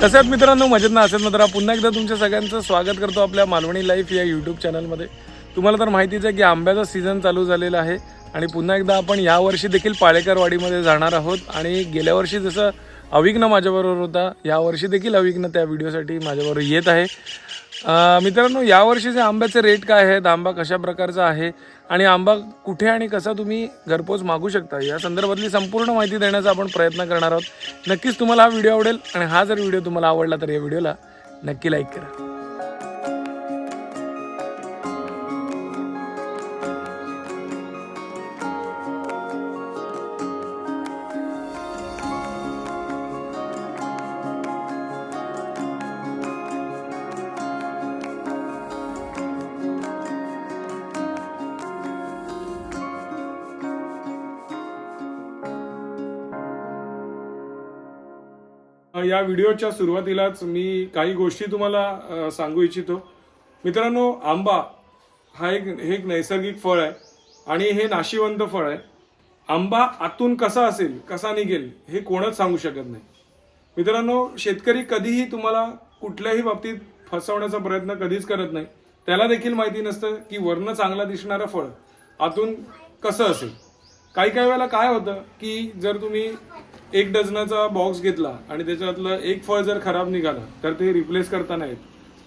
कसं आहेत मित्रांनो? मजेत ना? असेल मित्र पुन्हा एकदा तुमच्या सगळ्यांचं स्वागत करतो आपल्या मालवणी लाईफ या यूट्यूब चॅनलमध्ये तुम्हाला तर माहितीच आहे की आंब्याचा सीझन चालू झालेला आहे आणि पुन्हा एकदा आपण यावर्षी देखील पाळेकरवाडीमध्ये जाणार आहोत. आणि गेल्या वर्षी जसं अविघ्न माझ्याबरोबर होता यावर्षी देखील अविघ्न त्या व्हिडिओसाठी माझ्याबरोबर येत आहे. मित्रांनो यावर्षीचे आंब्याचे रेट काय आहेत? आंबा कशा प्रकारचा आहे? आणि आंबा कुठे आणि कसा तुम्ही घरपोच मागू शकता? या संदर्भातली संपूर्ण माहिती देण्याचा आपण प्रयत्न करणार आहोत. नक्कीच तुम्हाला हा व्हिडिओ आवडेल आणि हा जर व्हिडिओ तुम्हाला आवडला तर या व्हिडिओला नक्की लाईक करा. या व्हिडिओच्या सुरुवातीलाच मी काही गोष्टी तुम्हाला सांगू इच्छितो. मित्रांनो आंबा हा एक हे एक नैसर्गिक फळ आहे आणि हे नाशिवंत फळ आहे. आंबा आतून कसा असेल कसा निघेल हे कोणच सांगू शकत नाही. मित्रांनो शेतकरी कधीही तुम्हाला कुठल्याही बाबतीत फसवण्याचा प्रयत्न कधीच करत नाही. त्याला देखील माहिती नसतं की वरनं चांगला दिसणारं फळ आतून कसं असेल. काही काही वेळेला काय होतं की जर तुम्ही एक डझनाचा बॉक्स घेतला आणि त्याच्यातलं एक फळ जर खराब निघालं तर ते रिप्लेस करता नाही येत.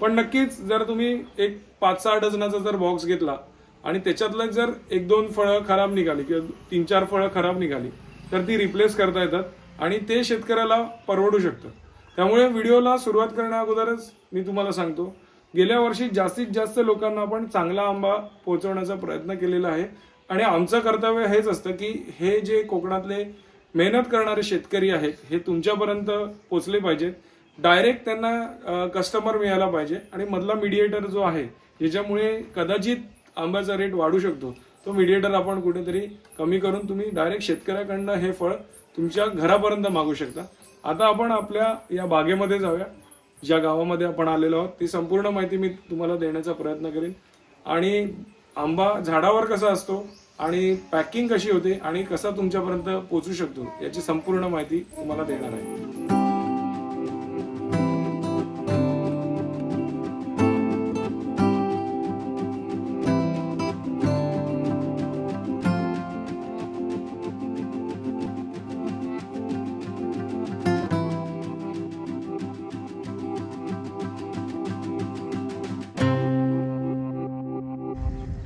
पण नक्कीच जर तुम्ही एक पाच सहा डझनाचा जर बॉक्स घेतला आणि त्याच्यातलं जर एक दोन फळं खराब निघाली किंवा तीन चार फळं खराब निघाली तर ती रिप्लेस करता येतात आणि ते शेतकऱ्याला परवडू शकतं त्यामुळे व्हिडिओला सुरुवात करण्या अगोदरच मी तुम्हाला सांगतो गेल्या वर्षी जास्तीत जास्त लोकांना आपण चांगला आंबा पोहोचवण्याचा प्रयत्न केलेला आहे आणि आमचं कर्तव्य हेच असतं की हे जे कोकणातले मेहनत करणारे शेतकरी आहेत हे तुमच्यापर्यंत पोचले पाहिजेत डायरेक्ट त्यांना कस्टमर मिळाला पाहिजे आणि मधला मिडिएटर जो आहे ज्याच्यामुळे कदाचित आंब्याचा रेट वाढू शकतो. तो मिडिएटर आपण कुठेतरी कमी करून तुम्ही डायरेक्ट शेतकऱ्याकडनं हे फळ तुमच्या घरापर्यंत मागू शकता. आता आपण आपल्या या बागेमध्ये जाऊया. ज्या गावामध्ये आपण आलेलो आहोत ती संपूर्ण माहिती मी तुम्हाला देण्याचा प्रयत्न करेन. आणि आंबा झाडावर कसा असतो आणि पॅकिंग कशी होते आणि कसा तुमच्यापर्यंत पोचू शकतो याची संपूर्ण माहिती तुम्हाला देणार आहे.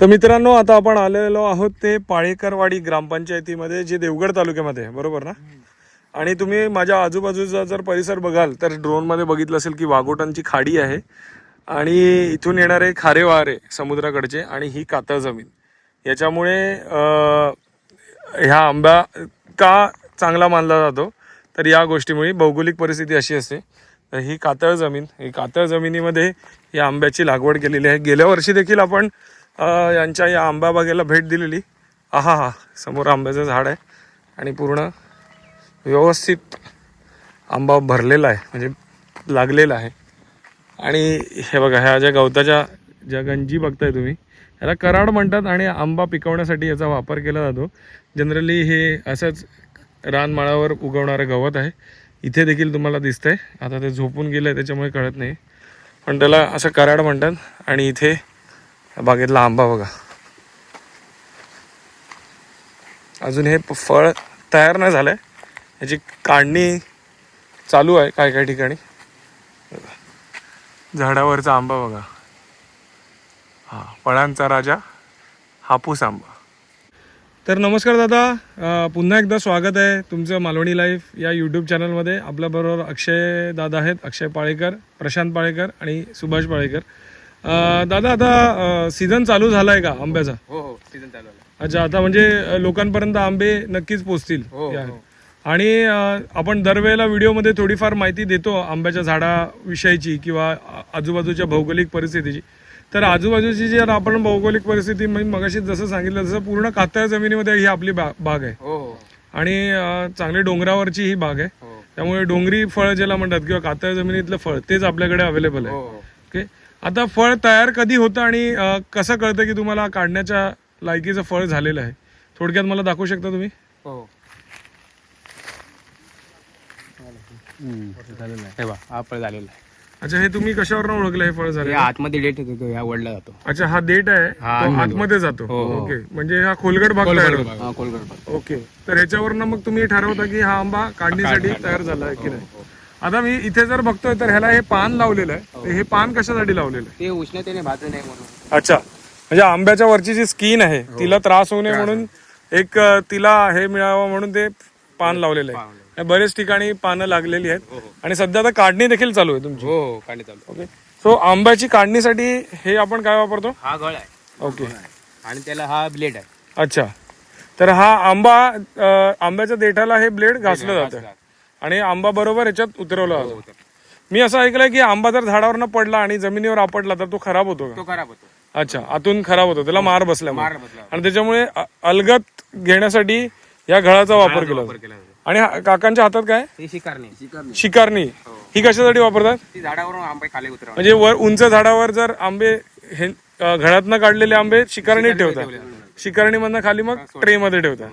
तर मित्रांनो आता आपण आलेलो आहोत ते पाळेकरवाडी ग्रामपंचायतीमध्ये जे देवगड तालुक्यामध्ये. आहे, बरोबर ना? आणि तुम्ही माझ्या आजूबाजूचा जर परिसर बघाल तर ड्रोनमध्ये बघितलं असेल की वाघोटांची खाडी आहे आणि इथून येणारे खारे वारे समुद्राकडचे आणि ही कातळ जमीन. याच्यामुळे ह्या आंबा का चांगला मानला जातो? तर या गोष्टीमुळे भौगोलिक परिस्थिती अशी असते. तर ही कातळ जमीन ही कातळ जमिनीमध्ये या आंब्याची लागवड केलेली आहे. गेल्या वर्षी देखील आपण यांच्या या आंबा बागेला भेट दिलेली. आहा हा समोर आंब्याचं झाड आहे आणि पूर्ण व्यवस्थित आंबा भरलेला आहे म्हणजे लागलेला आहे. आणि हे बघा ह्या ज्या गवताच्या ज्या गंजी बघताय तुम्ही याला कराड म्हणतात आणि आंबा पिकवण्यासाठी याचा वापर केला जातो. जनरली हे असंच रानमाळावर उगवणारं गवत आहे. इथे देखील तुम्हाला दिसतंय. आता ते झोपून गेलं आहे त्याच्यामुळे कळत नाही. पण त्याला असं कराड म्हणतात आणि इथे बागेतला आंबा बघा. अजून हे फळ तयार नाही झालंय. याची काढणी चालू आहे काय काय ठिकाणी. झाडावरचा आंबा बघा. हा फळांचा राजा हापूस आंबा. तर नमस्कार दादा. पुन्हा एकदा स्वागत आहे तुमचं मालवणी लाईफ या यूट्यूब चॅनलमध्ये. आपल्याबरोबर अक्षय दादा आहेत अक्षय पाळेकर प्रशांत पाळेकर आणि सुभाष पाळेकर. दादा आता सीझन चालू झाला आहे का आंब्याचा? हो हो सीझन चालू अच्छा आता म्हणजे लोकांपर्यंत आंबे नक्कीच पोचतील. हो, या- हो. आणि अ, आपण दरवेळेला व्हिडिओमध्ये थोडीफार माहिती देतो आंब्याच्या झाडाविषयीची किंवा आ- आजूबाजूच्या भौगोलिक परिस्थितीची. तर आजूबाजूची जर आपण भौगोलिक परिस्थिती म्हणजे मगाशी जसं सांगितलं तसं पूर्ण कातळ जमिनीमध्ये ही आपली बा- बाग आहे. हो हो. आणि अ, चांगली डोंगरावरची ही बाग आहे. हो. त्यामुळे डोंगरी फळ ज्याला म्हणतात किंवा कातळ जमिनीतलं फळ तेच आपल्याकडे अवेलेबल आहे. हो हो. आता फळ तयार कधी होतं आणि कसं कळतं की तुम्हाला काढण्याच्या लायकीचं फळ झालेलं आहे? थोडक्यात मला दाखवू शकता तुम्ही? हो. झालेलं आहे. हे बा हा फळ झालेला आहे. अच्छा हे तुम्ही कशावर ओळखलं हे फळ झालं हे आतमध्ये डेट होतो तो ह्या वडला जातो. अच्छा हा देठ आहे हा, तो आतमध्ये. जातो. हो, हो. ओके म्हणजे हा खोलगट भाग तयार होतो. हा ओके तर ह्याच्यावरनं मग तुम्ही ठरवता की हा आंबा काढणीसाठी तयार झाला आहे की नाही? आता मी इथे जर बघतोय तर ह्याला हे पान लावलेलं आहे. तर हे पान कशासाठी लावलेलं आहे? ते उष्णतेने भाजू नये म्हणून. अच्छा. म्हणजे आंब्याच्या वरची जी स्किन आहे तिला त्रास होऊ नये म्हणून एक अ, तिला हे मिळावं म्हणून ते पान लावलेलं आहे. बरेच ठिकाणी पानं लागलेली आहेत. आणि सध्या आता काढणी देखील चालू आहे तुमची. हो हो काढले चालू ओके सो आंब्याची काढणीसाठी हे आपण काय वापरतो? हा गळ आहे. ओके आणि त्याला हा ब्लेड आहे. अच्छा. तर हा आंबा अ, आंब्याच्या देठाला हे ब्लेड घासलं जातं. आणि आंबा बरोबर ह्याच्यात उतरवला जातो मी असं ऐकलंय की आंबा जर झाडावरनं पडला आणि जमिनीवर आपडला तर तो खराब होतो का? तो खराब होतो. अच्छा आतून खराब होतो. त्याला मार बसल्यामुळे. मार बसला आणि त्याच्यामुळे अ- अलगत घेण्यासाठी या घळाचा वापर केला वापर जातो केला जातो आणि हा- काकांच्या हातात काय? ही शिकारणी. शिकारणी. ही. कशासाठी वापरतात? ती झाडावरून आंबे खाली म्हणजे वर उंच झाडावर जर आंबे हे अ, काढलेले आंबे शिकारणीत ठेवतात. शिकारणीमधनं खाली मग ट्रे मध्ये ठेवतात.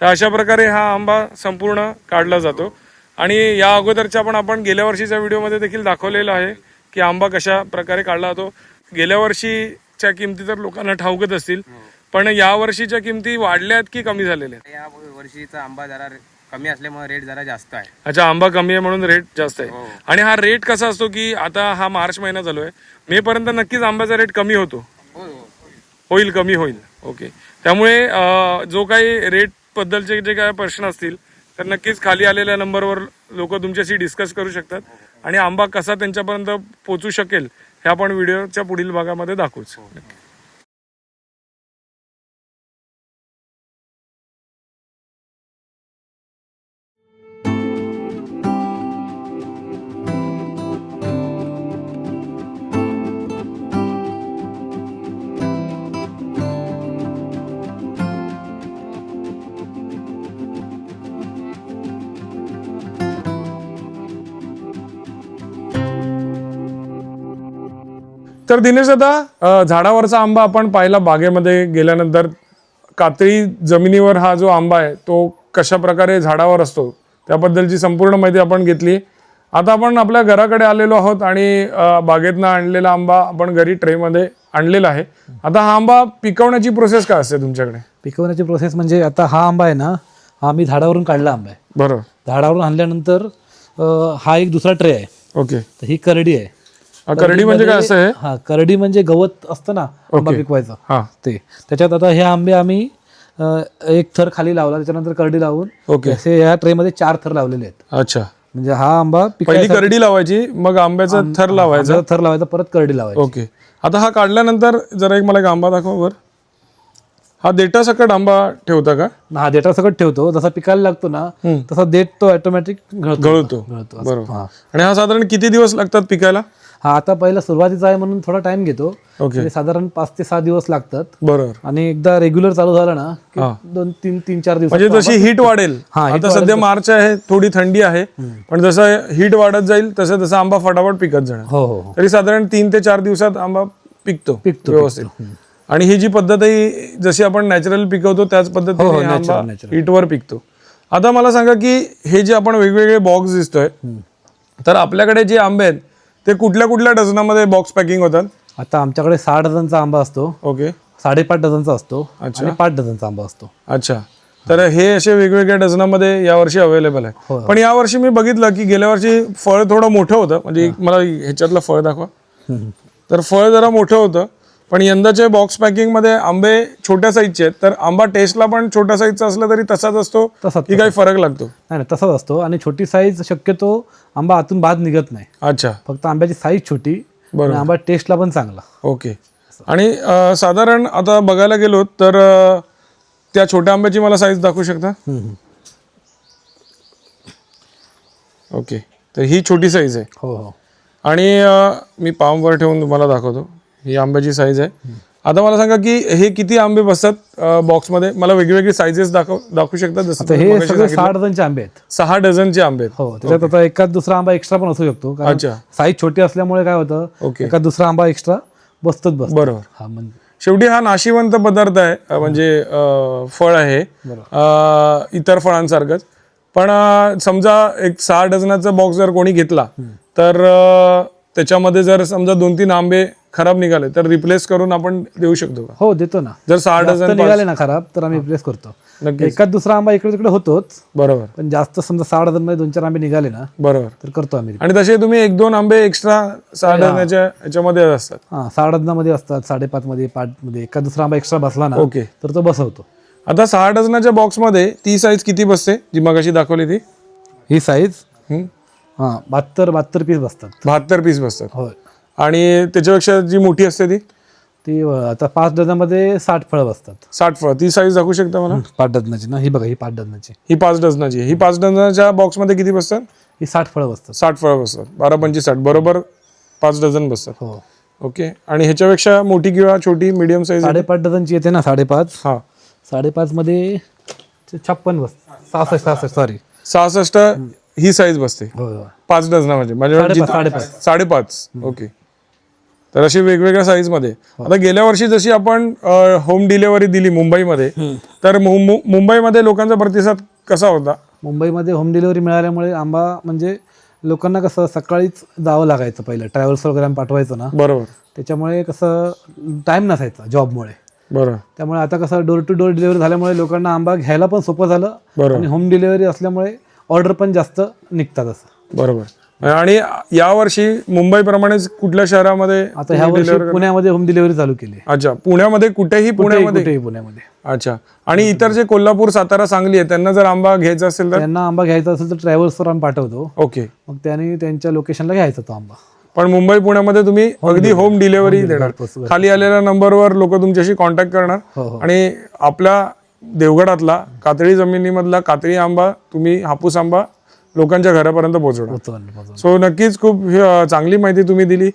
तर अशा प्रकारे हा आंबा संपूर्ण काढला जातो. आणि या अगोदरच्या पण आपण गेल्या वर्षीच्या व्हिडिओमध्ये देखील दाखवलेलं आहे की आंबा कशा प्रकारे काढला जातो. गेल्या वर्षीच्या किमती तर लोकांना ठाऊकच असतील पण या वर्षीच्या किमती वाढल्या आहेत की कमी झालेल्या आहेत? या वर्षीचा आंबा जरा कमी असल्यामुळे रेट जरा जास्त आहे. अच्छा आंबा कमी आहे म्हणून रेट जास्त आहे. हो. आणि हा रेट कसा असतो की आता हा मार्च महिना चालू आहे मे पर्यंत नक्कीच आंब्याचा रेट कमी होतो. हो हो होईल कमी होईल. ओके. त्यामुळे जो काही रेट बद्दलचे जे काय प्रश्न असतील तर नक्कीच खाली आलेल्या नंबरवर लोक तुमच्याशी डिस्कस करू शकतात. आणि आंबा कसा त्यांच्यापर्यंत पोचू शकेल हे आपण व्हिडिओच्या पुढील भागामध्ये दाखवूच. हो. तर दिनेश दादा झाडावरचा आंबा आपण पाहिला बागेमध्ये गेल्यानंतर. कातळी जमिनीवर हा जो आंबा आहे तो कशा प्रकारे झाडावर असतो त्याबद्दलची संपूर्ण माहिती आपण घेतली. आता आपण आपल्या घराकडे आलेलो आहोत आणि बागेतनं आणलेला आंबा आपण घरी ट्रेमध्ये आणलेला आहे. आता हा आंबा पिकवण्याची प्रोसेस काय असते तुमच्याकडे? पिकवण्याची प्रोसेस म्हणजे आता हा आंबा आहे ना हा आम्ही झाडावरून काढला आंबा आहे. बरोबर. झाडावरून आणल्यानंतर हा एक दुसरा ट्रे आहे. ओके. तर ही करडी आहे. करडी म्हणजे काय असं आहे हा करडी म्हणजे गवत असतं ना आंबा. पिकवायचं. हा. ते. त्याच्यात आता हे आंबे आम्ही एक थर खाली लावला त्याच्यानंतर करडी लावून ओके. असे या ट्रे मध्ये चार थर लावलेले आहेत. अच्छा. म्हणजे हा आंबा पहिली करडी लावायची मग आंब्याचा थर लावायचा? थर लावायचा परत करडी लावायची. ओके. आता हा काढल्यानंतर जरा एक मला एक आंबा दाखवा वर. हा देठा सकट आंबा ठेवता का? हा देठा सकट ठेवतो. जसा पिकायला लागतो ना. तसा देठ तो ऑटोमॅटिक गळतो. आणि हा साधारण किती दिवस लागतात पिकायला? हा आता पहिला सुरुवातीचा आहे म्हणून थोडा टाइम घेतो. म्हणजे साधारण पाच ते सहा दिवस लागतात. बरोबर. आणि एकदा रेग्युलर चालू झालं ना. दोन तीन तीन चार दिवस म्हणजे जशी हीट वाढेल हा, आता सध्या मार्च आहे थोडी थंडी आहे पण जसं हीट वाढत जाईल तसं तसं आंबा फटाफट पिकत जाणार. हो हो हो. तरी साधारण तीन ते चार दिवसात आंबा पिकतो पिकतो, व्यवस्थित. आणि ही जी पद्धत आहे जशी आपण नॅचरल पिकवतो त्याच हो, पद्धतीने हो, natural. हीटवर पिकतो. आता मला सांगा की हे जे आपण वेगवेगळे बॉक्स दिसतोय तर आपल्याकडे जे आंबे आहेत ते कुठल्या कुठल्या डझनामध्ये बॉक्स पॅकिंग होतात? आता आमच्याकडे सहा डझनचा आंबा असतो. ओके. साडेपाच डझनचा असतो अच्छा. आणि पाच डझनचा आंबा असतो. अच्छा. तर हे असे वेगवेगळ्या डझनामध्ये यावर्षी अवेलेबल आहे. हो. पण यावर्षी मी बघितलं की गेल्या वर्षी फळ थोडं मोठं होतं. म्हणजे मला ह्याच्यातलं फळ दाखवा. तर फळ जरा मोठं होतं. पण यंदाचे बॉक्स पॅकिंगमध्ये आंबे छोट्या साईजचे आहेत. तर आंबा टेस्टला पण छोट्या साईजचा असला तरी तसाच असतो. तसाच की काही फरक लागतो. नाही नाही तसाच असतो. आणि छोटी साईज शक्यतो आंबा आतून बाद निघत नाही. अच्छा. फक्त आंब्याची साईज छोटी बरोबर. आणि आंबा टेस्टला पण चांगला. ओके. आणि अं, साधारण आता बघायला गेलो तर अं, त्या छोट्या आंब्याची मला साईज दाखवू शकता? हम्म, हम्म. ओके. तर ही छोटी साईज आहे. हो हो. आणि अं, मी पामवर ठेवून तुम्हाला दाखवतो. ही आंब्याची साईज आहे. आता मला सांगा की हे किती आंबे बसतात बॉक्समध्ये मला वेगवेगळी साईजेस दाखव दाखवू शकता? जसं हे मगाशी सगळे सांगितलं. सहा डझनचे आंबे आहेत. सहा डझनचे आंबे आहेत. हो त्याच्यात आता एकाच दुसरा आंबा एक्स्ट्रा पण असू शकतो. कारण अच्छा. साईज छोटी असल्यामुळे काय होतं ओके एका दुसरा आंबा एक्स्ट्रा बसतोच बसतो. बरोबर. हा म्हणजे शेवटी हा नाशिवंत पदार्थ आहे अं, म्हणजे अं, फळ आहे. अं, इतर फळांसारखंच. पण अं, समजा एक सहा डझनाचा बॉक्स जर कोणी घेतला तर अं, त्याच्यामध्ये जर समजा दोन तीन आंबे खराब निघाले तर रिप्लेस करून आपण देऊ शकतो का? हो देतो ना. जर सहा जास्त डझन निघाले ना खराब तर आम्ही रिप्लेस करतो. नक्कीच. एकाच दुसरा आंबा इकडे तिकडे होतोच बरोबर. पण जास्त समजा सहा डझनमध्ये दोन चार आंबे निघाले ना बरोबर. तर करतो आम्ही. आणि तसे तुम्ही एक दोन आंबे एक्स्ट्रा सहा डझनाच्या याच्यामध्ये असतात. हा सहा डझनामध्ये असतात साडेपाच मध्ये पाच मध्ये. एका दुसरा आंबा एक्स्ट्रा बसला ना ओके. तर तो बसवतो. आता सहा डझनाच्या बॉक्समध्ये ती साईज किती बसते? जी मगाशी दाखवली ती. ही साईज? हा बहात्तर बहात्तर पीस बसतात. बहात्तर पीस बसतात. होय. आणि त्याच्यापेक्षा जी मोठी असते ती? ती अं, आता पाच डझनमध्ये साठ फळं बसतात. साठ फळ. ती साईज दाखवू शकता मला? पाच डझनाची ना. ही बघा ही पाच डझनाची. ही पाच डझनाची. आहे. ही पाच डझनाच्या बॉक्समध्ये किती बसतात? ही साठ फळं बसतात. साठ फळं बसतात. बारा पंचवीस साठ. बरोबर पाच डझन बसतात. हो. ओके. आणि ह्याच्यापेक्षा मोठी किंवा छोटी मिडियम साईज साडेपाच डझनची येते ना साडेपाच. हा. साडेपाच मध्ये छप्पन बस सहासष्ट सहासष्ट सॉरी सहासष्ट ही साईज बसते. हो हो पाच डझनामध्ये. म्हणजे साडेपाच, जिथं- साडेपाच. साडेपाच. ओके. तर अशी वेगवेगळ्या साईजमध्ये. हो. आता गेल्या वर्षी जशी आपण होम डिलेव्हरी दिली मुंबईमध्ये तर मुंबईमध्ये लोकांचा प्रतिसाद कसा होता? मुंबईमध्ये होम डिलिव्हरी मिळाल्यामुळे आंबा म्हणजे लोकांना कसं सकाळीच जावं लागायचं पहिलं. ट्रॅव्हल्स वगैरे पाठवायचो ना. बरोबर. त्याच्यामुळे कसं टाईम नसायचा जॉबमुळे बरोबर त्यामुळे आता कसं डोर टू डोर डिलिव्हरी झाल्यामुळे लोकांना आंबा घ्यायला पण सोपं झालं. बरोबर. आणि होम डिलिव्हरी असल्यामुळे ऑर्डर पण जास्त निघतात असं. बरोबर. आणि यावर्षी मुंबईप्रमाणेच कुठल्या शहरामध्ये आता ह्या वर्षी पुण्यामध्ये होम डिलिव्हरी चालू केली. अच्छा पुण्यामध्ये कुठेही पुण्यामध्ये? पुण्यामध्ये. अच्छा आणि इतर जे कोल्हापूर सातारा सांगली आहे त्यांना जर आंबा घ्यायचा असेल तर? त्यांना आंबा घ्यायचा असेल तर ट्रॅव्हल्सवर आम्ही पाठवतो. ओके. मग त्याने त्यांच्या लोकेशनला घ्यायचा तो आंबा. पण मुंबई पुण्यामध्ये तुम्ही अगदी होम डिलिव्हरी देणार. खाली आलेल्या नंबरवर लोक तुमच्याशी कॉन्टॅक्ट करणार. हो हो. आणि आपल्या देवगडातला कातळी जमिनीमधला कातळी आंबा तुम्ही हापूस आंबा लोकांच्या घरापर्यंत पोहोचवणार. सो नक्कीच खूप चांगली माहिती तुम्ही दिली.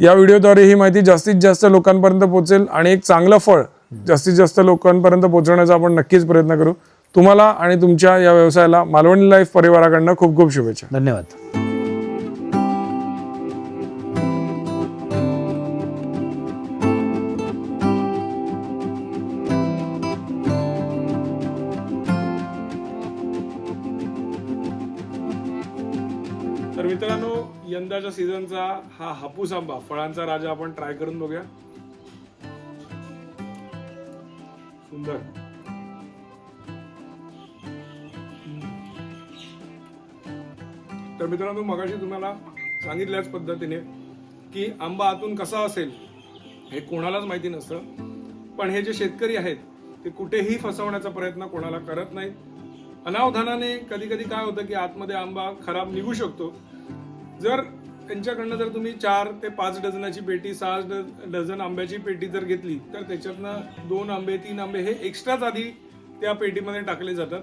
या व्हिडिओद्वारे ही माहिती जास्तीत जास्त लोकांपर्यंत पोहोचेल आणि एक चांगलं फळ जास्तीत जास्त लोकांपर्यंत पोहोचवण्याचा आपण नक्कीच प्रयत्न करू. तुम्हाला आणि तुमच्या या व्यवसायाला मालवणी लाईफ परिवाराकडनं खूप खूप शुभेच्छा. धन्यवाद. यंदाच्या सीझनचा हा हापूस आंबा फळांचा राजा आपण ट्राय करून बघूया. सुंदर. तर मित्रांनो मगाशी तुम्हाला सांगितल्याच पद्धतीने की आंबा आतून कसा असेल हे कोणालाच माहिती नसतं. पण हे जे शेतकरी आहेत ते कुठेही फसवण्याचा प्रयत्न कोणाला करत नाहीत. अनावधानाने कधी कधी काय होतं की आतमध्ये आंबा खराब निघू शकतो. जर त्यांच्याकडनं जर तुम्ही चार ते पाच डझनाची पेटी सहा ड- डझन आंब्याची पेटी जर घेतली तर त्याच्यातनं दोन आंबे तीन आंबे हे एक्स्ट्राच आधी त्या पेटीमध्ये टाकले जातात.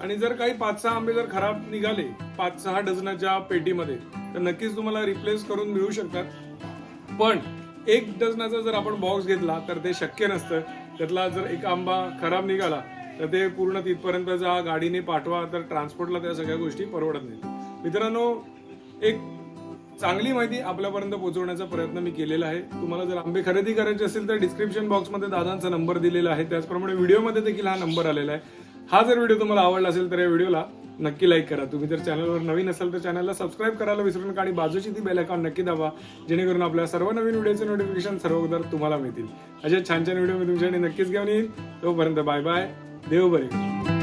आणि जर काही पाच सहा आंबे जर खराब निघाले पाच सहा डझनाच्या पेटीमध्ये तर नक्कीच तुम्हाला रिप्लेस करून मिळू शकतात. पण एक डझनाचा जर आपण बॉक्स घेतला तर ते शक्य नसतं. त्यातला जर एक आंबा खराब निघाला तर ते पूर्ण तिथपर्यंत जा गाडीने पाठवा तर ट्रान्सपोर्टला त्या सगळ्या गोष्टी परवडत नाहीत. मित्रांनो एक चांगली माहिती आपल्यापर्यंत पोहोचवण्याचा प्रयत्न मी केलेला आहे. तुम्हाला जर आंबे खरेदी करायचे असेल तर डिस्क्रिप्शन बॉक्समध्ये दादांचा नंबर दिलेला आहे. त्याचप्रमाणे व्हिडिओमध्ये देखील हा नंबर आलेला आहे. हा जर व्हिडिओ तुम्हाला आवडला असेल तर या व्हिडिओला नक्की लाईक करा. तुम्ही जर चॅनलवर नवीन असाल तर चॅनलला सबस्क्राईब करायला विसरू नका आणि बाजूची ती बेल आयकॉन नक्की दाबा जेणेकरून आपल्या सर्व नवीन व्हिडिओचे नोटिफिकेशन सर्वोदर तुम्हाला मिळतील. असे छान छान व्हिडिओ मी तुमच्याकडे नक्कीच घेऊन येईल तोपर्यंत बाय बाय देव बरे